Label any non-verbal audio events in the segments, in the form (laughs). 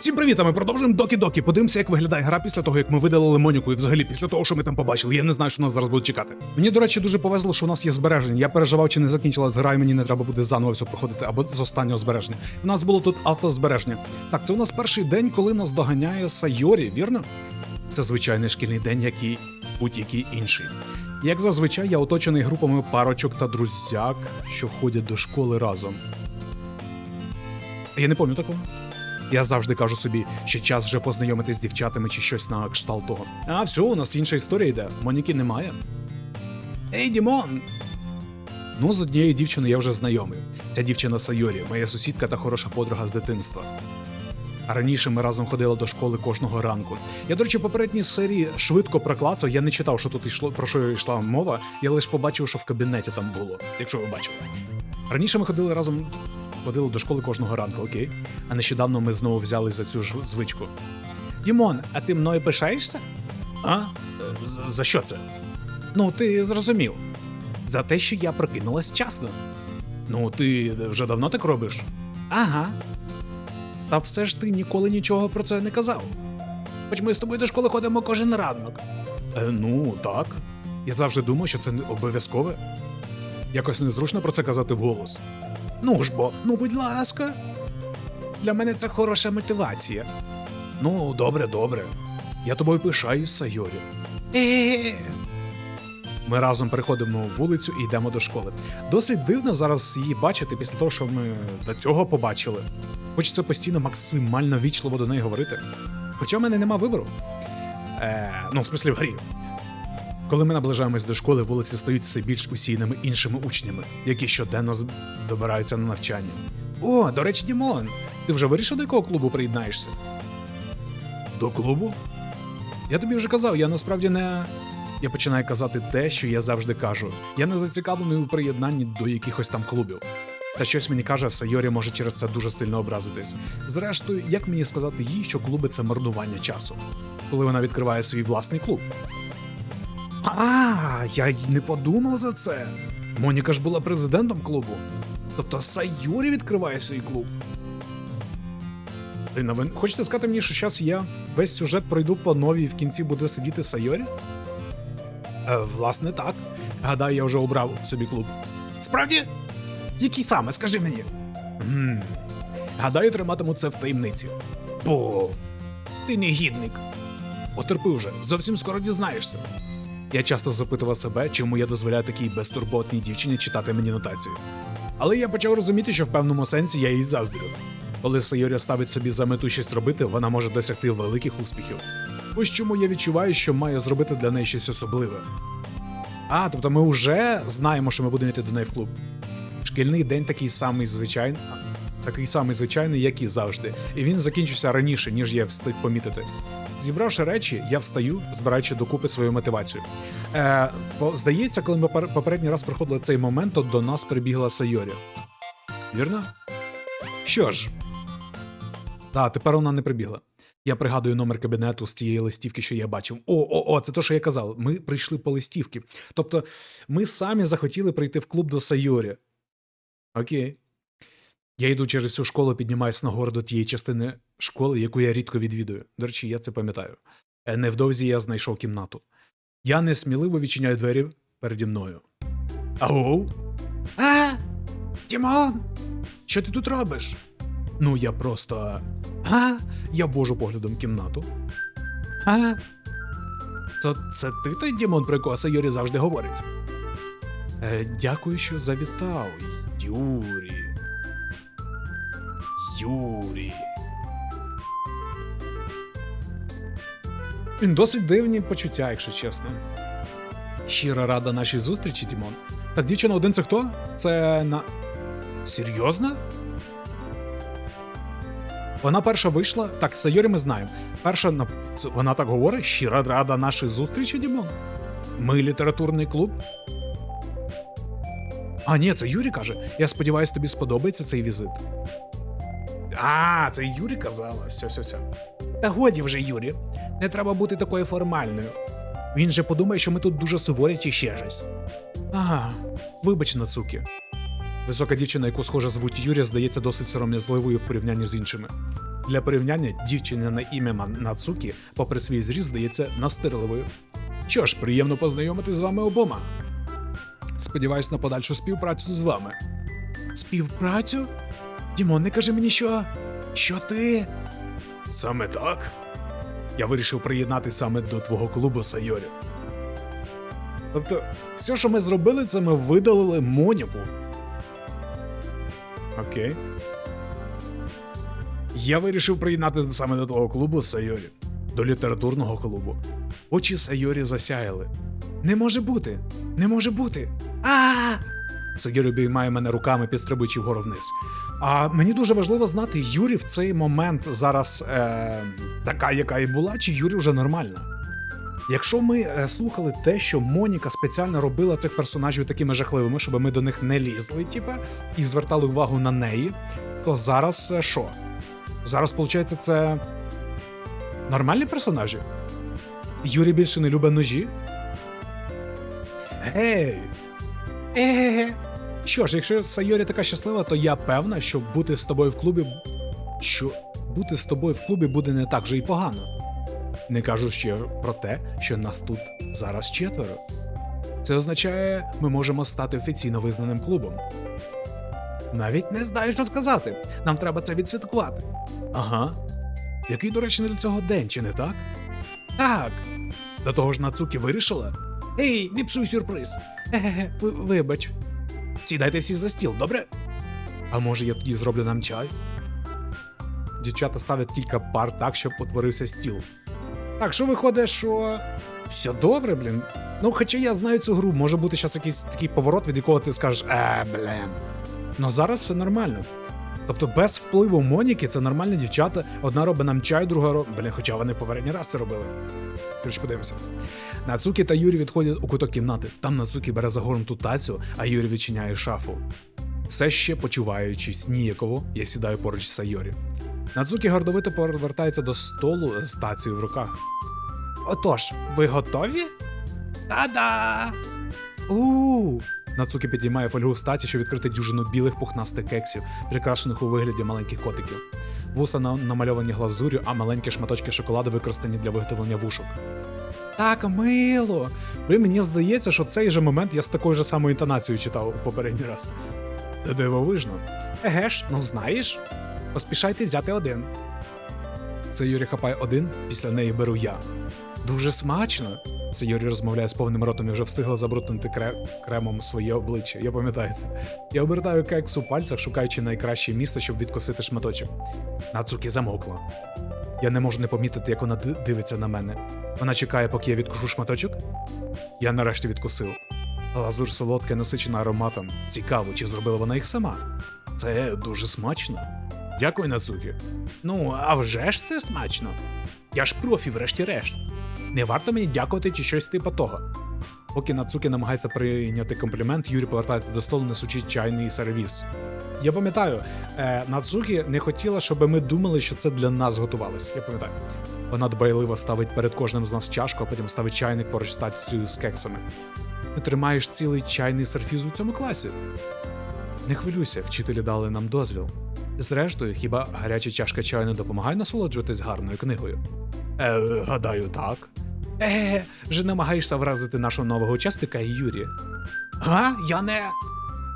Всім привіт, а ми продовжуємо докі-докі. Подивимося, як виглядає гра після того, як ми видалили Моніку, і взагалі після того, що ми там побачили. Я не знаю, що нас зараз буде чекати. Мені, до речі, дуже повезло, що у нас є збереження. Я переживав, чи не закінчилась гра, і мені не треба буде заново все проходити або з останнього збереження. У нас було тут автозбереження. Так, це у нас перший день, коли нас доганяє Сайорі, вірно? Це звичайний шкільний день, як і будь-який інший. Як зазвичай, я оточений групами парочок та друзяк, що ходять до школи разом. Я не пам'ятаю такого. Я завжди кажу собі, що час вже познайомитись з дівчатами чи щось на кшталт того. А все, у нас інша історія йде. Моніки немає. Ей, Дімон! Ну, з однією дівчиною я вже знайомий. Ця дівчина Сайорі, моя сусідка та хороша подруга з дитинства. Раніше ми разом ходили до школи кожного ранку. Я, до речі, попередній серії швидко проклацав. Я не читав, що тут йшло про що йшла мова. Я лише побачив, що в кабінеті там було, якщо ви бачили. Раніше ми ходили разом, ходили до школи кожного ранку, окей? А нещодавно ми знову взяли за цю ж звичку. Дімон, а ти мною пишаєшся? А? За, що це? Ну, ти зрозумів. За те, що я прокинулась вчасно. Ну, ти вже давно так робиш? Ага. Та все ж ти ніколи нічого про це не казав. Хоч ми з тобою до школи ходимо кожен ранок. Е, ну, так. Я завжди думав, що це не обов'язкове. Якось незручно про це казати вголос. Ну ж бо, ну будь ласка. Для мене це хороша мотивація. Ну, добре, добре. Я тобою пишаюсь, Сайорі. Ми разом переходимо вулицю і йдемо до школи. Досить дивно зараз її бачити після того, що ми до цього побачили. Хочеться постійно максимально вічливо до неї говорити. Хоча в мене нема вибору. Е, ну, в смислі в грі. Коли ми наближаємось до школи, вулиці стають все більш усіяними іншими учнями, які щоденно добираються на навчання. О, до речі, Дімон, ти вже вирішив, до якого клубу приєднаєшся? До клубу? Я тобі вже казав, я насправді не. Я починаю казати те, що я завжди кажу. Я не зацікавлений у приєднанні до якихось там клубів. Та щось мені каже, Сайорі може через це дуже сильно образитись. Зрештою, як мені сказати їй, що клуби це марнування часу, коли вона відкриває свій власний клуб? А, я й не подумав за це. Моніка ж була президентом клубу. Тобто Сайорі відкриває свій клуб. Блін, ви хочете сказати мені, що зараз я весь сюжет пройду по новій і в кінці буде сидіти Сайорі? Е, власне, так. Гадаю, я вже обрав собі клуб. Справді? Який саме, скажи мені? Гм. Гадаю, триматиму це в таємниці. Бо ти негідник. Потерпи вже, зовсім скоро дізнаєшся. Я часто запитував себе, чому я дозволяю такій безтурботній дівчині читати мені нотацію. Але я почав розуміти, що в певному сенсі я їй заздрю. Коли Сайорі ставить собі за мету щось робити, вона може досягти великих успіхів. Ось чому я відчуваю, що маю зробити для неї щось особливе. А, тобто ми вже знаємо, що ми будемо йти до неї в клуб. Шкільний день такий самий звичайний, такий самий звичайний, як і завжди, і він закінчився раніше, ніж я встиг помітити. Зібравши речі, я встаю, збираючи докупи свою мотивацію. Е, здається, коли ми попередній раз проходили цей момент, то до нас прибігла Сайорі. Вірно? Що ж. Так, тепер вона не прибігла. Я пригадую номер кабінету з тієї листівки, що я бачив. О, о, о, це то, що я казав. Ми прийшли по листівки. Тобто, ми самі захотіли прийти в клуб до Сайорі. Окей. Я йду через всю школу, піднімаюсь нагору до тієї частини школи, яку я рідко відвідую. До речі, я це пам'ятаю. Е, Невдовзі я знайшов кімнату. Я несміливо відчиняю двері переді мною. Ау? А? Тімон? Що ти тут робиш? Ну, я просто. А? Я божу поглядом кімнату. А? Це, це ти той Дімон, про якого Сайорі завжди говорить? Е, дякую, що завітав, Юрі. Юрі. Досить дивні почуття, якщо чесно. Щира рада нашій зустрічі, Дімон. Так, дівчина, один це хто? Це на. Серйозно? Вона перша вийшла. Так, Сайорі ми знаємо. Перша на вона так говорить: щира рада нашій зустрічі, Дімон. Ми літературний клуб. А, ні, це Юрі каже. Я сподіваюся, тобі сподобається цей візит. А, це Юрі казала. Все, все, все. Та годі вже, Юрі. Не треба бути такою формальною. Він же подумає, що ми тут дуже суворі чи ще щось. Ага, вибач, Нацуки. Висока дівчина, яку схоже звуть Юрія, здається досить сором'язливою в порівнянні з іншими. Для порівняння дівчина на ім'я Нацукі, попри свій зріст, здається настирливою. Що ж, приємно познайомити з вами обома. Сподіваюсь на подальшу співпрацю з вами. Співпрацю? Дімон, не кажи мені, що. Що ти? Саме так. Я вирішив приєднати саме до твого клубу Сайорі. Тобто, все, що ми зробили, це ми видалили Моніку. Окей. Я вирішив приєднати саме до твого клубу Сайорі, до літературного клубу. Очі Сайорі засяяли. Не може бути! Не може бути! а Сайорі обіймає мене руками, підстрибуючи вгору вниз. А мені дуже важливо знати, Юрі в цей момент зараз е, така, яка і була, чи Юрі вже нормальна. Якщо ми е, слухали те, що Моніка спеціально робила цих персонажів такими жахливими, щоб ми до них не лізли, типа, і звертали увагу на неї, то зараз е, що? Зараз, виходить, це нормальні персонажі? Юрій більше не любить ножі? Гей! Е. Що ж, якщо Сайорі така щаслива, то я певна, що бути з тобою в клубі. Що бути з тобою в клубі буде не так же і погано. Не кажу ще про те, що нас тут зараз четверо. Це означає, ми можемо стати офіційно визнаним клубом. Навіть не знаю, що сказати. Нам треба це відсвяткувати. Ага. Який, до не для цього день, чи не так? Так. До того ж Нацуки вирішила? Ей, не псуй сюрприз. Ге-ге, вибач. Сідайте всі за стіл, добре? А може я тоді зроблю нам чай? Дівчата ставлять кілька пар так, щоб утворився стіл. Так, що виходить, що все добре, блін. Ну, хоча я знаю цю гру, може бути зараз якийсь такий поворот, від якого ти скажеш, е, блін. Ну зараз все нормально. Тобто без впливу Моніки це нормальні дівчата. Одна робить нам чай, друга робить. Блін, хоча вони в попередній раз це робили. Коротше, подивимося. Нацукі та Юрій відходять у куток кімнати. Там Нацукі бере загорнуту тацю, а Юрій відчиняє шафу. Все ще почуваючись ніяково, я сідаю поруч з Сайорі. Нацукі гордовито повертається до столу з тацією в руках. Отож, ви готові? Та-да! у Нацукі підіймає фольгу з таці, щоб відкрити дюжину білих пухнастих кексів, прикрашених у вигляді маленьких котиків. Вуса на- намальовані глазур'ю, а маленькі шматочки шоколаду використані для виготовлення вушок. Так мило. Ви мені здається, що цей же момент я з такою ж самою інтонацією читав в попередній раз. Та дивовижно. Еге ж, ну знаєш. Поспішайте взяти один. Це Юрій хапає один, після неї беру я. Дуже смачно. Це Юрій розмовляє з повним ротом і вже встигла забруднити кре- кремом своє обличчя. Я пам'ятаю це. Я обертаю кекс у пальцях, шукаючи найкраще місце, щоб відкосити шматочок. Нацуки замовкла. Я не можу не помітити, як вона дивиться на мене. Вона чекає, поки я відкушу шматочок. Я нарешті відкусив. Лазур солодке, насичена ароматом. Цікаво, чи зробила вона їх сама. Це дуже смачно. Дякую, Нацукі. Ну, а вже ж це смачно. Я ж профі, врешті-решт. Не варто мені дякувати чи щось типу того. Поки Нацукі намагається прийняти комплімент, Юрій повертається до столу, несучи чайний сервіс. Я пам'ятаю, е, Нацукі не хотіла, щоб ми думали, що це для нас готувалось. Я пам'ятаю. Вона дбайливо ставить перед кожним з нас чашку, а потім ставить чайник поруч з з кексами. Ти тримаєш цілий чайний серфіз у цьому класі. Не хвилюйся, вчителі дали нам дозвіл. Зрештою, хіба гаряча чашка чаю не допомагає насолоджуватись гарною книгою? Е, гадаю, так. Е, вже намагаєшся вразити нашого нового учасника Юрія. Га? Я не.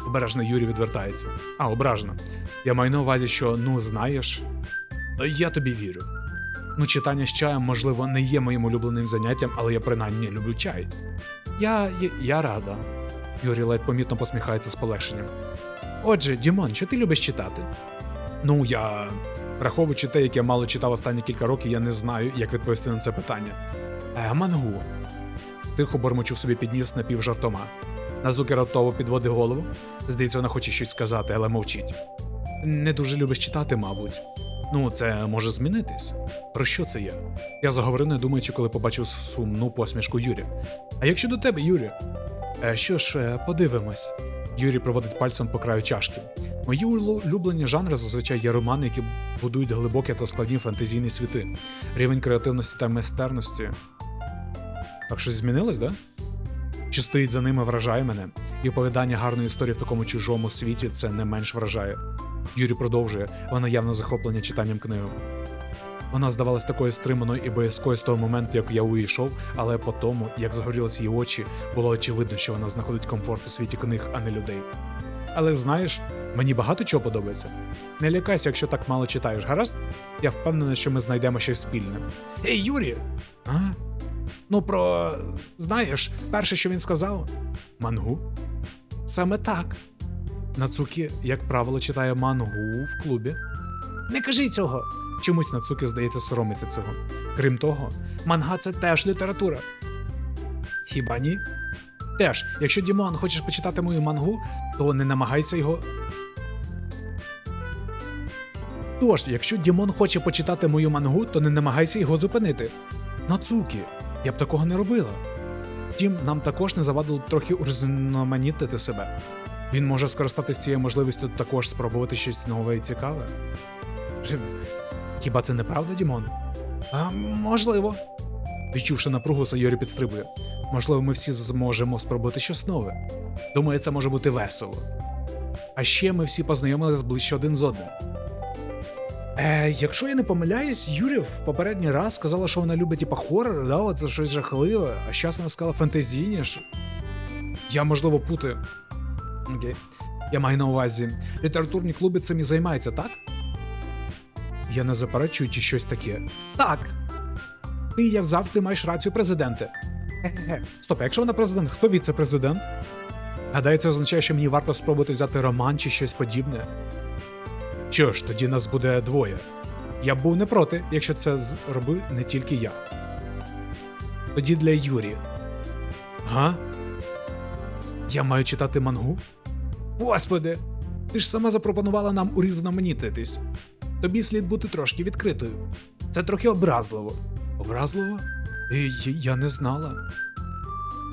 Обережно Юрій відвертається. А, ображено. Я маю на увазі, що, ну, знаєш. Я тобі вірю. Ну, читання з чаєм, можливо, не є моїм улюбленим заняттям, але я принаймні люблю чай. Я, я, я рада. Юрій ледь помітно посміхається з полегшенням. Отже, Дімон, що ти любиш читати? Ну, я. Враховуючи те, як я мало читав останні кілька років, я не знаю, як відповісти на це питання. Е, мангу. Тихо бормочу собі підніс напівжартома. Назуки раптово підводить голову. Здається, вона хоче щось сказати, але мовчить. Не дуже любиш читати, мабуть. Ну, це може змінитись. Про що це я? Я заговорив, не думаючи, коли побачив сумну посмішку Юрі. А як щодо тебе, Юрі? Е, що ж, е, подивимось. Юрій проводить пальцем по краю чашки. Мої улюблені жанри зазвичай є романи, які будують глибокі та складні фантазійні світи. Рівень креативності та майстерності. Так щось змінилось, да? Що стоїть за ними, вражає мене, і оповідання гарної історії в такому чужому світі це не менш вражає. Юрій продовжує, вона явно захоплення читанням книги. Вона здавалась такою стриманою і боязкою з того моменту, як я увійшов, але по тому, як загорілися її очі, було очевидно, що вона знаходить комфорт у світі книг, а не людей. Але знаєш, мені багато чого подобається. Не лякайся, якщо так мало читаєш, гаразд? Я впевнений, що ми знайдемо щось спільне. Ей, Юрі! А? Ну, про. знаєш, перше, що він сказав? Мангу? Саме так. Нацукі, як правило, читає мангу в клубі. Не кажи цього. Чомусь Нацукі, здається, соромиться цього. Крім того, манга це теж література. Хіба ні? Теж, якщо Дімон хочеш почитати мою мангу, то не намагайся його. Тож, якщо Дімон хоче почитати мою мангу, то не намагайся його зупинити. Нацукі, я б такого не робила. Втім, нам також не завадило б трохи урізноманітити себе. Він може скористатися цією можливістю також спробувати щось нове і цікаве. Хіба це не правда, Дімон? А можливо. Відчувши напругу, Сайорі підстрибує. Можливо, ми всі зможемо спробувати щось нове. Думаю, це може бути весело. А ще ми всі познайомилися ближче один з одним. Е, якщо я не помиляюсь, Юрі в попередній раз сказала, що вона любить типа хоррор, да, от щось жахливе, а зараз вона сказала фантазійніше. Я, можливо, путаю. Окей. Я маю на увазі. Літературні клуби цим і займаються, так? Я не заперечую чи щось таке. Так. Ти, як завжди, маєш рацію, президенте. Стоп, якщо вона президент, хто віце-президент? Гадаю, це означає, що мені варто спробувати взяти роман чи щось подібне. Що ж, тоді нас буде двоє. Я б був не проти, якщо це зробив не тільки я. Тоді для Юрі. Га? Я маю читати мангу? Господи, ти ж сама запропонувала нам урізноманітитись. Тобі слід бути трошки відкритою. Це трохи образливо. Образливо? І я не знала.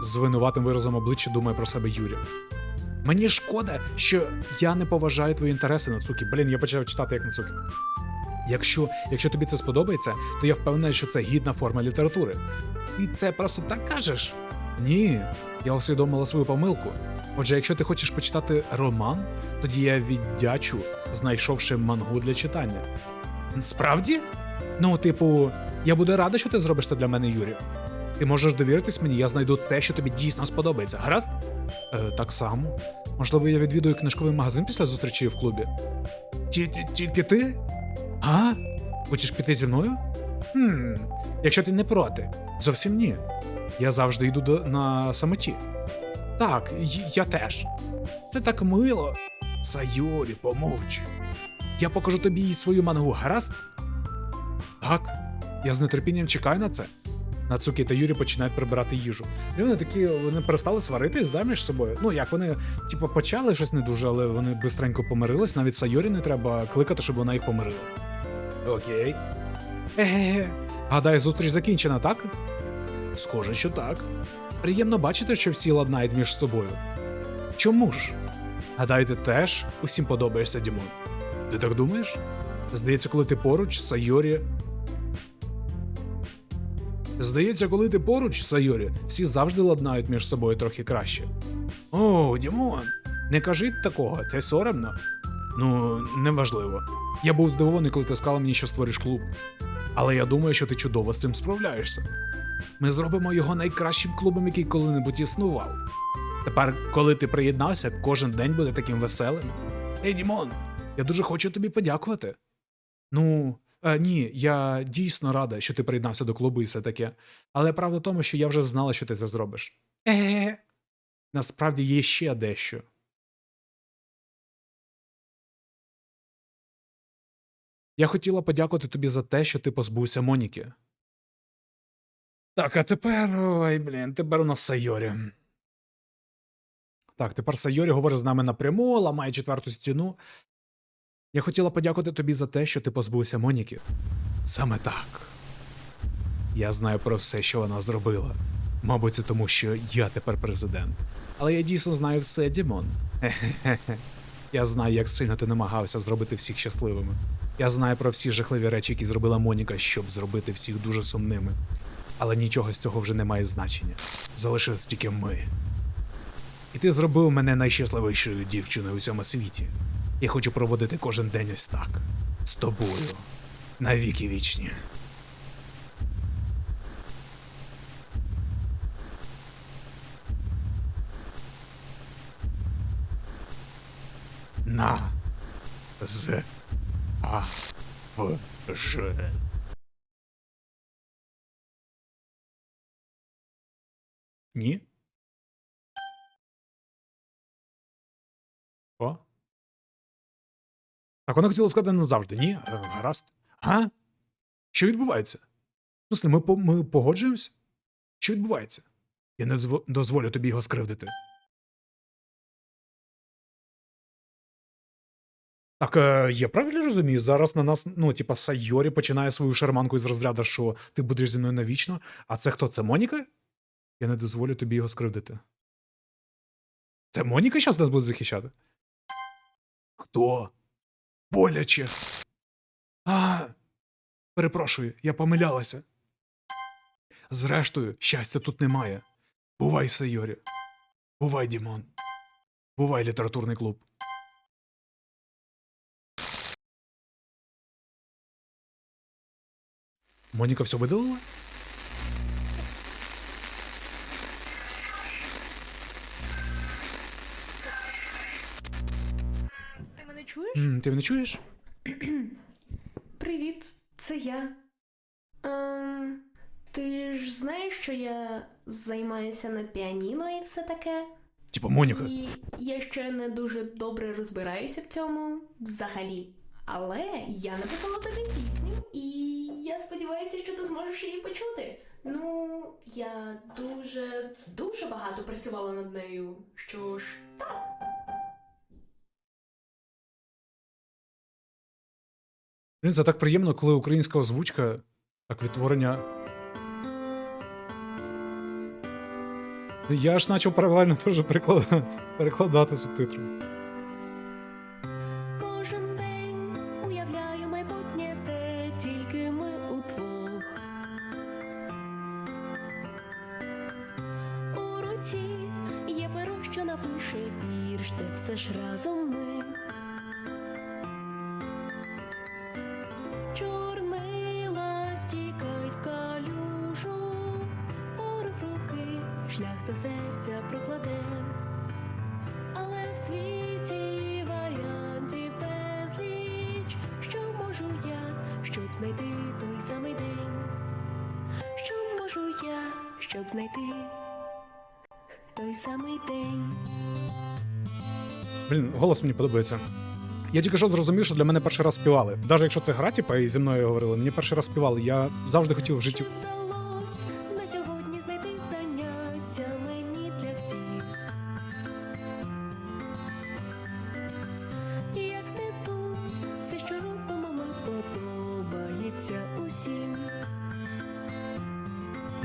З винуватим виразом обличчя думає про себе Юрі. Мені шкода, що я не поважаю твої інтереси, Нацукі. Блін, я почав читати як Нацукі. Якщо, якщо тобі це сподобається, то я впевнений, що це гідна форма літератури. Ти це просто так кажеш? Ні, я усвідомила свою помилку. Отже, якщо ти хочеш почитати роман, тоді я віддячу, знайшовши мангу для читання. Справді? Ну, типу, я буду рада, що ти зробиш це для мене, Юрію. Ти можеш довіритись мені, я знайду те, що тобі дійсно сподобається, гаразд? Е, так само. Можливо, я відвідую книжковий магазин після зустрічі в клубі. Ті- ті- Тільки ти? А? Хочеш піти зі мною? Хм, якщо ти не проти. Зовсім ні. Я завжди йду до, на самоті. Так, я теж. Це так мило. Сайорі, помовч. Я покажу тобі свою мангу, гаразд? Так, я з нетерпінням чекаю на це. Нацукі та Юрі починають прибирати їжу. І вони такі, вони перестали сваритись да, між собою. Ну як вони, типу, почали щось не дуже, але вони бистренько помирились. Навіть Сайорі не треба кликати, щоб вона їх помирила. Окей. Еге. Гадаю, зустріч закінчена, так? Схоже, що так. Приємно бачити, що всі ладнають між собою. Чому ж? Гадаю, ти теж усім подобаєшся, Дімон. Ти так думаєш? Здається, коли ти поруч, Сайорі Здається, коли ти поруч, Сайорі, всі завжди ладнають між собою трохи краще. О, Дімон, не кажи такого, це соромно. Ну, неважливо. Я був здивований, коли ти сказала мені, що створиш клуб. Але я думаю, що ти чудово з цим справляєшся. Ми зробимо його найкращим клубом, який коли-небудь існував. Тепер, коли ти приєднався, кожен день буде таким веселим. Ей, Дімон, я дуже хочу тобі подякувати. Ну, е, ні, я дійсно рада, що ти приєднався до клубу і все таке. Але правда в тому, що я вже знала, що ти це зробиш. Е. Насправді є ще дещо. Я хотіла подякувати тобі за те, що ти позбувся Моніки. Так, а тепер. Ой, блін, тепер у нас Сайорі. Так, тепер Сайорі говорить з нами напряму, ламає четверту стіну. Я хотіла подякувати тобі за те, що ти позбувся Моніки. Саме так. Я знаю про все, що вона зробила. Мабуть, це тому, що я тепер президент. Але я дійсно знаю все, Дімон. (laughs) Я знаю, як сильно ти намагався зробити всіх щасливими. Я знаю про всі жахливі речі, які зробила Моніка, щоб зробити всіх дуже сумними. Але нічого з цього вже не має значення. Залишились тільки ми. І ти зробив мене найщасливішою дівчиною у цьому світі. Я хочу проводити кожен день ось так. З тобою. Навіки вічні. На. З. А. В. Ж. Ні? О? Так вона хотіла сказати назавжди, ні? Е, Гаразд. А? Що відбувається? Ну, ми, ми погоджуємось? Що відбувається? Я не дозволю тобі його скривдити. Так, е, я правильно розумію, зараз на нас, ну, типа, Сайорі починає свою шарманку із розряду, що ти будеш зі мною навічно. А це хто? Це Моніка? Я не дозволю тобі його скривдити. Це Моніка зараз нас буде захищати? Хто? Боляче. А, перепрошую, я помилялася. Зрештою, щастя тут немає. Бувай, Сайорі. Бувай, Дімон. Бувай, літературний клуб. Моніка все видалила? Чуєш? М, ти мене чуєш? Привіт, це я. Ем, ти ж знаєш, що я займаюся на піаніно і все таке? Типа Моніка. І я ще не дуже добре розбираюся в цьому взагалі. Але я написала тобі пісню, і я сподіваюся, що ти зможеш її почути. Ну, я дуже, дуже багато працювала над нею. Що ж, так. Блін, це так приємно, коли українська озвучка, так відтворення. Я ж почав паралельно теж перекладати, субтитри. Чорнила стікають в калюжу, порох руки, шлях до серця прокладе. Але в світі варіантів безліч, що можу я, щоб знайти той самий день? Що можу я, щоб знайти той самий день? Блін, голос мені подобається. Я тільки що зрозумів, що для мене перший раз співали. Навіть якщо це гра, типа, і зі мною говорили, мені перший раз співали. Я завжди хотів в житті.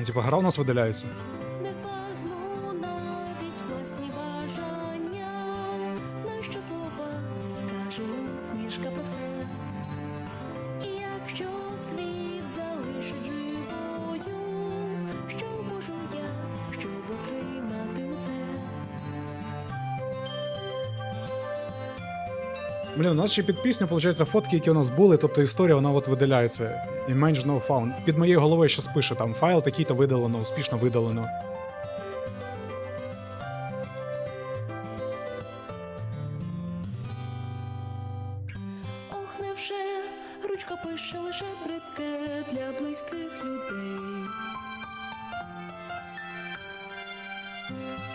Типа, гра у нас видаляється. Нас ще під пісню, виходить, фотки, які у нас були, тобто історія, вона от видаляється. Image no found. Під моєю головою щас пише там файл такий-то видалено, успішно видалено. Ох, невже ручка пише лише бридке для близьких людей.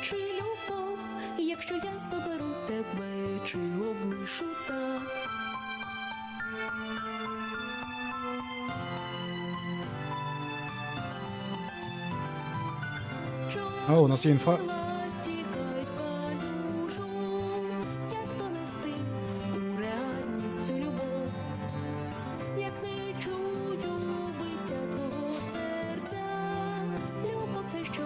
Чи любов, якщо я заберу тебе, чи облишу так? Що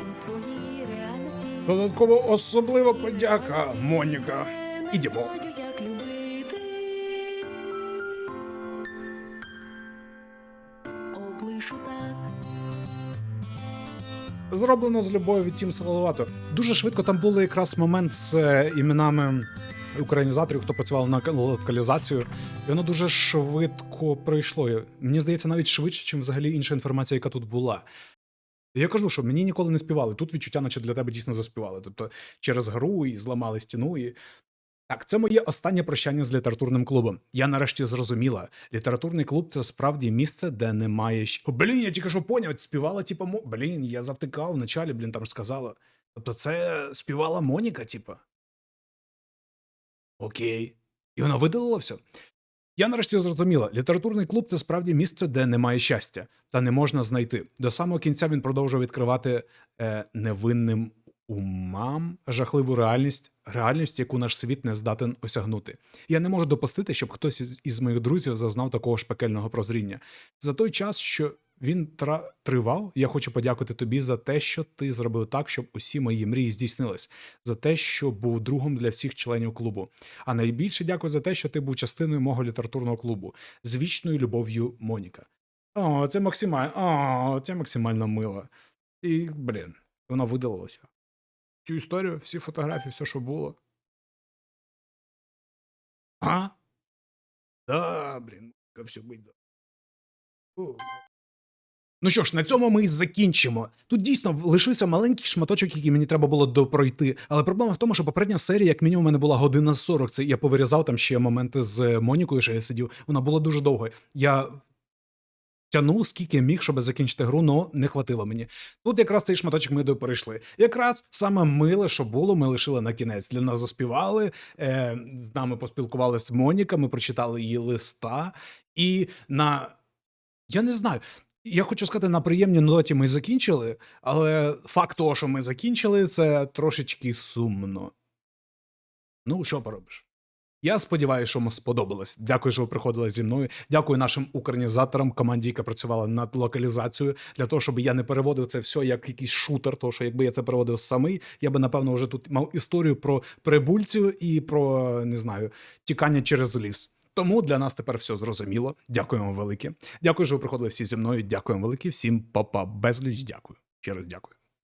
у твоїй реальності. Додатково особлива подяка, Моніка. Не Зроблено з любов'ю Тім Салавато. Дуже швидко там був якраз момент з е, іменами українізаторів, хто працював на локалізацію, і воно дуже швидко пройшло. Мені здається, навіть швидше, ніж взагалі інша інформація, яка тут була. Я кажу, що мені ніколи не співали. Тут відчуття, наче для тебе дійсно заспівали. Тобто через гру і зламали стіну. І... Так, це моє останнє прощання з літературним клубом. Я нарешті зрозуміла, літературний клуб це справді місце, де немає. О, блін, я тільки що поняв, співала, типа, мо... блін, я завтикав вначалі, блін, там сказала. Тобто це співала Моніка, типа. Окей. І вона видалила все. Я нарешті зрозуміла, літературний клуб це справді місце, де немає щастя, та не можна знайти. До самого кінця він продовжував відкривати е, невинним умам жахливу реальність, реальність, яку наш світ не здатен осягнути. Я не можу допустити, щоб хтось із, із моїх друзів зазнав такого ж пекельного прозріння. За той час, що він тривав, я хочу подякувати тобі за те, що ти зробив так, щоб усі мої мрії здійснились, за те, що був другом для всіх членів клубу. А найбільше дякую за те, що ти був частиною мого літературного клубу з вічною любов'ю Моніка. О, це максимально, о, це максимально мило. І, блін, вона видалилася. Цю історію, всі фотографії, все, що було. А? Да, блін, все буде. Ну що ж, на цьому ми і закінчимо. Тут дійсно лишився маленький шматочок, який мені треба було допройти. Але проблема в тому, що попередня серія, як мінімум, у мене була година 40. Це я повирізав там ще моменти з Монікою, що я сидів. Вона була дуже довгою. Я тянув скільки міг, щоб закінчити гру, але не хватило мені. Тут якраз цей шматочок ми перейшли. Якраз саме миле, що було, ми лишили на кінець. Для нас заспівали, е, з нами поспілкувалися Моніка, ми прочитали її листа, і на. Я не знаю. Я хочу сказати, на приємній ноті ми закінчили, але факт того, що ми закінчили, це трошечки сумно. Ну, що поробиш? Я сподіваюся, що вам сподобалось. Дякую, що ви приходили зі мною. Дякую нашим українізаторам, команді, яка працювала над локалізацією, для того, щоб я не переводив це все як якийсь шутер. Тому що якби я це переводив самий, я би напевно вже тут мав історію про прибульців і про не знаю тікання через ліс. Тому для нас тепер все зрозуміло. Дякуємо велике. Дякую, що ви приходили всі зі мною. Дякуємо велике. Всім па-па. безліч. Дякую. Ще раз дякую.